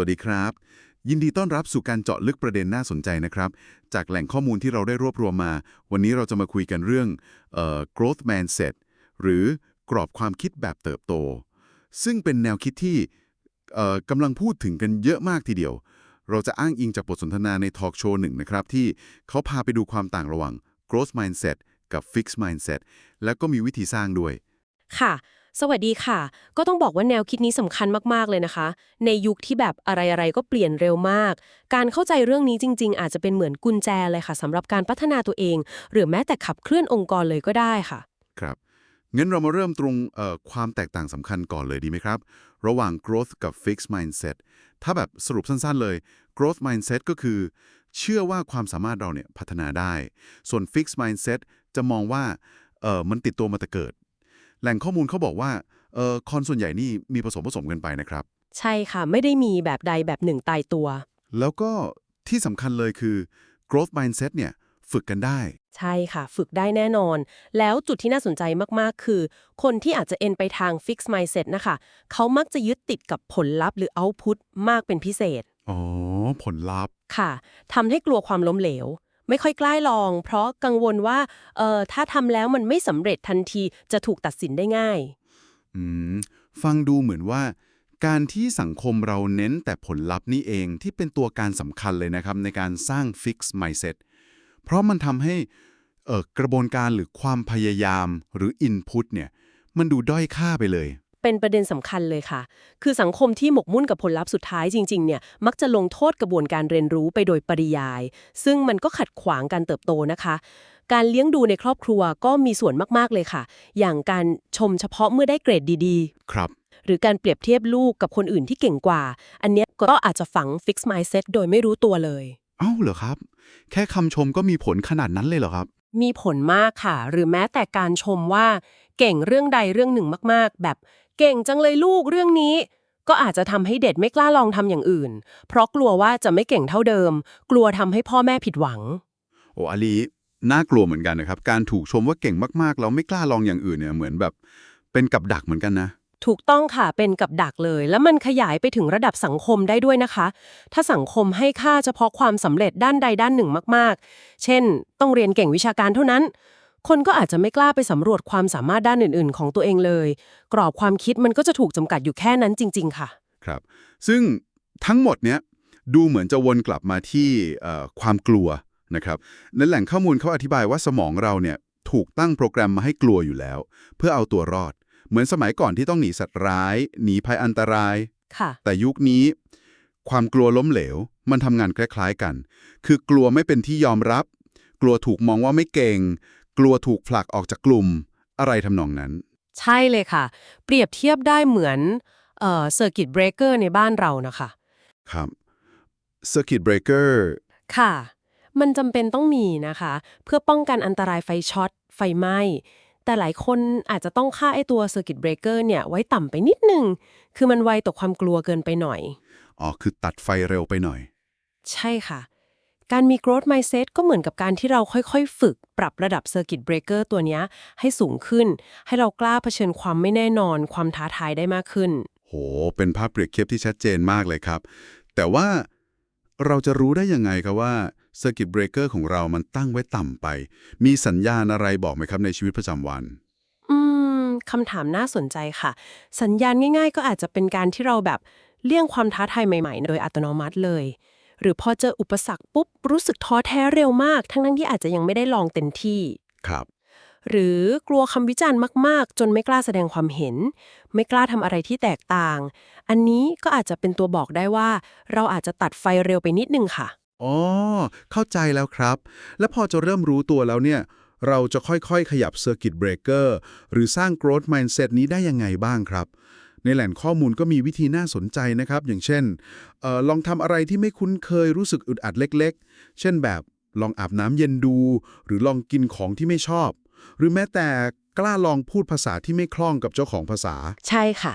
วัสดีครับ ยินดีต้อนรับสู่การเจาะลึกประเด็นน่าสนใจนะครับ จากแหล่งข้อมูลที่เราได้รวบรวมมา วันนี้เราจะมาคุยกันเรื่องเอ่อ growth mindset หรือกรอบความคิดแบบเติบโต ซึ่งเป็นแนวคิดที่เอ่อกำลังพูดถึงกันเยอะมากทีเดียว เราจะอ้างอิงจากบทสนทนาในทอล์กโชว์หนึ่งนะครับ ที่เขาพาไปดูความต่างระหว่าง growth mindset กับ fixed mindset แล้วก็มีวิธีสร้างด้วย ค่ะ สวัสดีค่ะ ก็ต้องบอกว่าแนวคิดนี้สำคัญมากๆเลยนะคะ ในยุคที่แบบอะไรๆก็เปลี่ยนเร็วมาก การเข้าใจเรื่องนี้จริง ๆ อาจจะเป็นเหมือนกุญแจเลยค่ะสำหรับการพัฒนาตัวเอง หรือแม้แต่ขับเคลื่อนองค์กรเลยก็ได้ค่ะ ครับงั้นเรามาเริ่มตรงความแตกต่างสำคัญก่อนเลยดีไหมครับ ระหว่าง growth กับ fixed mindset ถ้าแบบสรุปสั้นๆเลย growth mindset ก็คือ เชื่อว่าความสามารถเราเนี่ยพัฒนาได้ ส่วน fixed mindset จะมองว่าเออมันติดตัวมาแต่เกิด แหล่งข้อมูลเขาบอกว่าเออคนส่วนใหญ่นี่มีผสมผสมกันไปนะครับ ใช่ค่ะ ไม่ได้มีแบบใดแบบหนึ่งตายตัว แล้วก็ที่สำคัญเลยคือ growth mindset เนี่ยฝึกกันได้ ใช่ค่ะ ฝึกได้แน่นอน แล้วจุดที่น่าสนใจมาก ๆ คือ คนที่อาจจะเอ็นไปทาง fix mindset นะคะ เขามักจะยึดติดกับผลลัพธ์หรือ output มากเป็นพิเศษ อ๋อ ผลลัพธ์ ค่ะทำให้กลัวความล้มเหลว ไม่ค่อยกล้าลอง เพราะกังวลว่าเอ่อถ้าทำแล้วมันไม่สำเร็จทันทีจะถูกตัดสินได้ง่าย อืม ฟังดูเหมือนว่า การที่สังคมเราเน้นแต่ผลลัพธ์นี่เองที่เป็นตัวการสำคัญเลยนะครับ ในการสร้าง fix mindset เพราะมันทำให้เออกระบวนการหรือความพยายามหรือ input เนี่ยมันดูด้อยค่าไปเลย เป็นประเด็นสำคัญเลยค่ะ คือสังคมที่หมกมุ่นกับผลลัพธ์สุดท้ายจริงๆ เนี่ย มักจะลงโทษกระบวนการเรียนรู้ไปโดยปริยาย ซึ่งมันก็ขัดขวางการเติบโตนะคะ การเลี้ยงดูในครอบครัวก็มีส่วนมากๆเลยค่ะ อย่างการชมเฉพาะเมื่อได้เกรดดีครับๆหรือการเปรียบเทียบลูกกับคนอื่นที่เก่งกว่า อันเนี้ยก็อาจจะฝัง fix mindset โดยไม่รู้ตัวเลย เอ้าเหรอครับ แค่คำชมก็มีผลขนาดนั้นเลยเหรอครับมีผลมากค่ะ หรือแม้แต่การชมว่า เก่งเรื่องใดเรื่องหนึ่งมาก ๆ แบบ เก่งจังเลยลูกเรื่องนี้ ก็อาจจะทำให้เด็กไม่กล้าลองทำอย่างอื่น เพราะกลัวว่าจะไม่เก่งเท่าเดิม กลัวทำให้พ่อแม่ผิดหวัง โอ้อาลีน่ากลัวเหมือนกันนะครับ การถูกชมว่าเก่งมากๆ เราไม่กล้าลองอย่างอื่นเนี่ยเหมือนแบบเป็นกับดักเหมือนกันนะ ถูกต้องค่ะเป็นกับดักเลย แล้วมันขยายไปถึงระดับสังคมได้ด้วยนะคะ ถ้าสังคมให้ค่าเฉพาะความสำเร็จด้านใดด้านหนึ่งมาก ๆ เช่น ต้องเรียนเก่งวิชาการเท่านั้น คนก็อาจจะไม่กล้าไปสำรวจความสามารถด้านอื่น ๆ ของตัวเองเลย กรอบความคิดมันก็จะถูกจำกัดอยู่แค่นั้นจริง ๆ ค่ะ ครับ ซึ่งทั้งหมดเนี้ยดูเหมือนจะวนกลับมาที่เอ่อความกลัวนะครับในแหล่งข้อมูลเขาอธิบายว่าสมองเราเนี่ยถูกตั้งโปรแกรมมาให้กลัวอยู่แล้ว เพื่อเอาตัวรอด เหมือนสมัยก่อนที่ต้องหนีสัตว์ร้าย หนีภัยอันตรายค่ะแต่ยุคนี้ ความกลัวล้มเหลว มันทำงานคล้าย ๆกัน คือกลัวไม่เป็นที่ยอมรับ กลัวถูกมองว่าไม่เก่ง กลัวถูกผลักออกจากกลุ่ม อะไรทำนองนั้น ใช่เลยค่ะ เปรียบเทียบได้เหมือนเอ่อเซอร์กิตเบรกเกอร์ในบ้านเรานะคะ ครับ Circuit Breaker ค่ะ มันจำเป็นต้องมีนะคะ เพื่อป้องกันอันตรายไฟช็อต ไฟไหม้แต่หลายคนอาจจะต้องค่าไอตัว Circuit Breaker เนี่ย ไว้ต่ำไปนิดนึง คือมันไวต่อความกลัวเกินไปหน่อย อ๋อ คือตัดไฟเร็วไปหน่อย ใช่ค่ะ การมี growth mindset ก็เหมือนกับการที่เราค่อยๆ ฝึกปรับระดับ Circuit Breaker ตัวเนี้ยให้สูงขึ้น ให้เรากล้าเผชิญความไม่แน่นอน ความท้าทายได้มากขึ้น โห เป็นภาพเปรียบเทียบที่ชัดเจนมากเลยครับ แต่ว่าเราจะรู้ได้ยังไงครับว่า Circuit Breaker ของเรามันตั้งไว้ต่ำไป มีสัญญาณอะไรบอกไหมครับในชีวิตประจำวันอืมคำถามน่าสนใจค่ะ สัญญาณง่าย ๆ ก็อาจจะเป็นการที่เราแบบเลี่ยงความท้าทายใหม่ ๆ โดยอัตโนมัติเลย หรือพอเจออุปสรรคปุ๊บรู้สึกท้อแท้เร็วมาก ทั้งๆที่อาจจะยังไม่ได้ลองเต็มที่ ครับ หรือกลัวคำวิจารณ์มาก ๆ จนไม่กล้าแสดงความเห็น ไม่กล้าทำอะไรที่แตกต่าง อันนี้ก็อาจจะเป็นตัวบอกได้ว่า เราอาจจะตัดไฟเร็วไปนิดนึงค่ะ อ๋อ เข้าใจแล้วครับ แล้วพอจะเริ่มรู้ตัวแล้วเนี่ย เราจะค่อยๆ ขยับ Circuit Breaker หรือสร้าง Growth Mindset นี้ได้ยังไงบ้างครับ ในแหล่งข้อมูลก็มีวิธีน่าสนใจนะครับ อย่างเช่นเออลองทำอะไรที่ไม่คุ้นเคยรู้สึกอึดอัดเล็ก ๆ เช่นแบบลองอาบน้ำเย็นดู หรือลองกินของที่ไม่ชอบ หรือแม้แต่กล้าลองพูดภาษาที่ไม่คล่องกับเจ้าของภาษา ใช่ค่ะ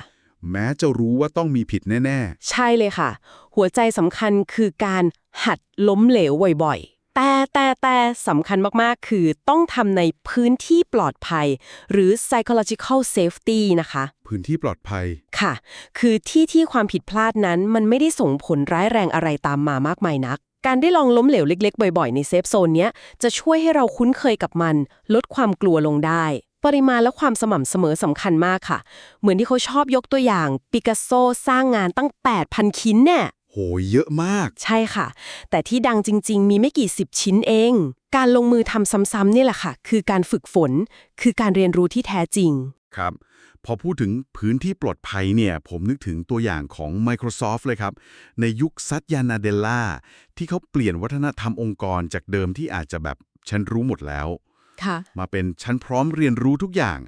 แม้จะรู้ว่าต้องมีผิดแน่ใช่เลยค่ะ หัวใจสำคัญคือการหัดล้มเหลวบ่อยๆ แต่แต่แต่สำคัญมากๆ คือต้องทำในพื้นที่ปลอดภัย หรือ psychological safety นะคะ พื้นที่ปลอดภัย ค่ะ คือที่ที่ความผิดพลาดนั้นมันไม่ได้ส่งผลร้ายแรงอะไรตามมามากมายนัก การได้ลองล้มเหลวเล็ก ๆ บ่อย ๆ ในเซฟโซนเนี้ยจะช่วยให้เราคุ้นเคยกับมัน ลดความกลัวลงได้ ปริมาณและความสม่ำเสมอสำคัญมากค่ะ เหมือนที่เขาชอบยกตัวอย่างปิกัสโซสร้างงานตั้ง 8,000 ชิ้นเนี่ย โหเยอะมาก ใช่ค่ะ แต่ที่ดังจริง ๆ มีไม่กี่สิบชิ้นเอง การลงมือทำซ้ำๆนี่แหละค่ะ คือการฝึกฝน คือการเรียนรู้ที่แท้จริง ครับ พอพูดถึงพื้นที่ปลอดภัยเนี่ย ผมนึกถึงตัวอย่างของ Microsoft เลยครับ ในยุคซัตยานาเดลล่าที่เขาเปลี่ยนวัฒนธรรมองค์กรจากเดิมที่อาจจะแบบฉันรู้หมดแล้วค่ะมาเป็นฉันพร้อมเรียนรู้ทุกอย่าง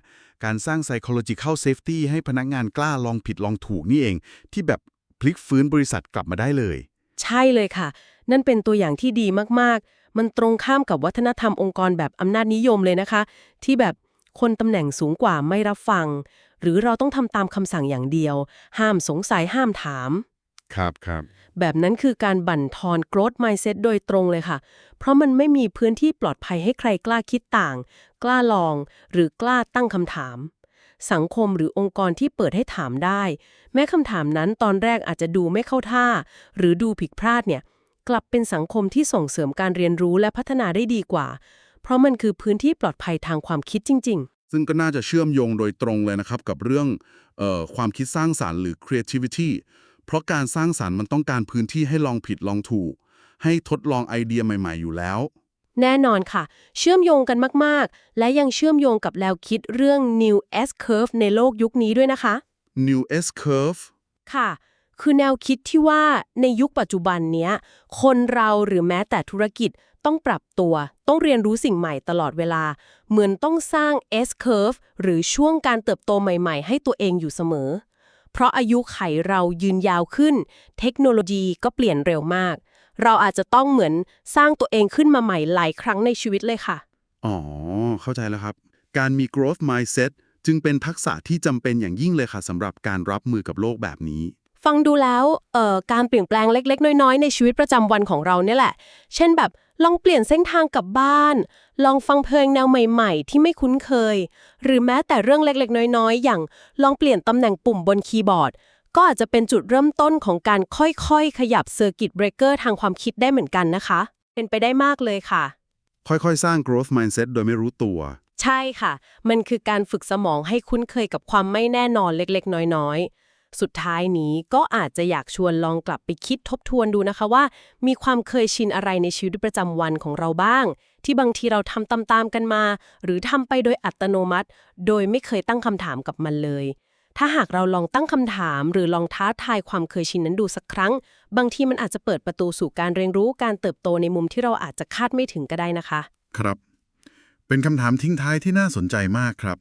การสร้าง psychological safety ให้พนักงานกล้าลองผิดลองถูกนี่เอง ที่แบบ พลิกฟื้นบริษัทกลับมาได้เลย ใช่เลยค่ะ นั่นเป็นตัวอย่างที่ดีมากๆ มันตรงข้ามกับวัฒนธรรมองค์กรแบบอำนาจนิยมเลยนะคะ ที่แบบคนตำแหน่งสูงกว่าไม่รับฟัง หรือเราต้องทำตามคำสั่งอย่างเดียว ห้ามสงสัยห้ามถาม ครับครับ แบบนั้นคือการบั่นทอน growth mindset โดยตรงเลยค่ะ เพราะมันไม่มีพื้นที่ปลอดภัยให้ใครกล้าคิดต่าง กล้าลอง หรือกล้าตั้งคำถาม สังคมหรือองค์กรที่เปิดให้ถามได้ แม้คำถามนั้นตอนแรกอาจจะดูไม่เข้าท่า หรือดูผิดพลาดเนี่ย กลับเป็นสังคมที่ส่งเสริมการเรียนรู้และพัฒนาได้ดีกว่า เพราะมันคือพื้นที่ปลอดภัยทางความคิดจริงซึ่งก็น่าจะเชื่อมโยงโดยตรงเลยนะครับ กับเรื่องออความคิดสร้างสารรค์หรือ creativity เพราะการสร้างสารรค์มันต้องการพื้นที่ให้ลองผิดลองถูก ให้ทดลองไอเดียใหม่ ๆ อยู่แล้ว แน่นอนค่ะ เชื่อมโยงกันมาก ๆ และยังเชื่อมโยงกับแนวคิดเรื่อง new S curve ในโลกยุคนี้ด้วยนะคะ new S curve ค่ะ คือแนวคิดที่ว่าในยุคปัจจุบันเนี้ย คนเราหรือแม้แต่ธุรกิจต้องปรับตัว ต้องเรียนรู้สิ่งใหม่ตลอดเวลา เหมือนต้องสร้าง S curve หรือช่วงการเติบโตใหม่ ๆ ให้ตัวเองอยู่เสมอ เพราะอายุไขเรายืนยาวขึ้น เทคโนโลยีก็เปลี่ยนเร็วมาก เราอาจจะต้องเหมือนสร้างตัวเองขึ้นมาใหม่หลายครั้งในชีวิตเลยค่ะ อ๋อ เข้าใจแล้วครับ การมี growth mindset จึงเป็นทักษะที่จำเป็นอย่างยิ่งเลยค่ะสำหรับการรับมือกับโลกแบบนี้ ฟังดูแล้วเอ่อการเปลี่ยนแปลงเล็ก ๆ น้อย ๆ ในชีวิตประจำวันของเราเนี่ยแหละ เช่นแบบลองเปลี่ยนเส้นทางกลับบ้าน ลองฟังเพลงแนวใหม่ ๆ ที่ไม่คุ้นเคย หรือแม้แต่เรื่องเล็กๆ น้อย ๆ อย่าง ลองเปลี่ยนตำแหน่งปุ่มบนคีย์บอร์ด ก็อาจจะเป็นจุดเริ่มต้นของการค่อยๆ ขยับเซอร์กิตเบรกเกอร์ทางความคิดได้เหมือนกันนะคะ เป็นไปได้มากเลยค่ะ ค่อยๆ สร้าง growth mindset โดยไม่รู้ตัว ใช่ค่ะ มันคือการฝึกสมองให้คุ้นเคยกับความไม่แน่นอนเล็กๆ น้อยๆ สุดท้ายนี้ก็อาจจะอยากชวนลองกลับไปคิดทบทวนดูนะคะว่า มีความเคยชินอะไรในชีวิตประจำวันของเราบ้าง ที่บางทีเราทำตามๆกันมา หรือทำไปโดยอัตโนมัติ โดยไม่เคยตั้งคำถามกับมันเลย ถ้าหากเราลองตั้งคำถาม หรือลองท้าทายความเคยชินนั้นดูสักครั้ง บางทีมันอาจจะเปิดประตูสู่การเรียนรู้การเติบโตในมุมที่เราอาจจะคาดไม่ถึงก็ได้นะคะ ครับ เป็นคำถามทิ้งท้ายที่น่าสนใจมากครับ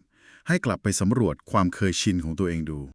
ให้กลับไปสำรวจความเคยชินของตัวเองดู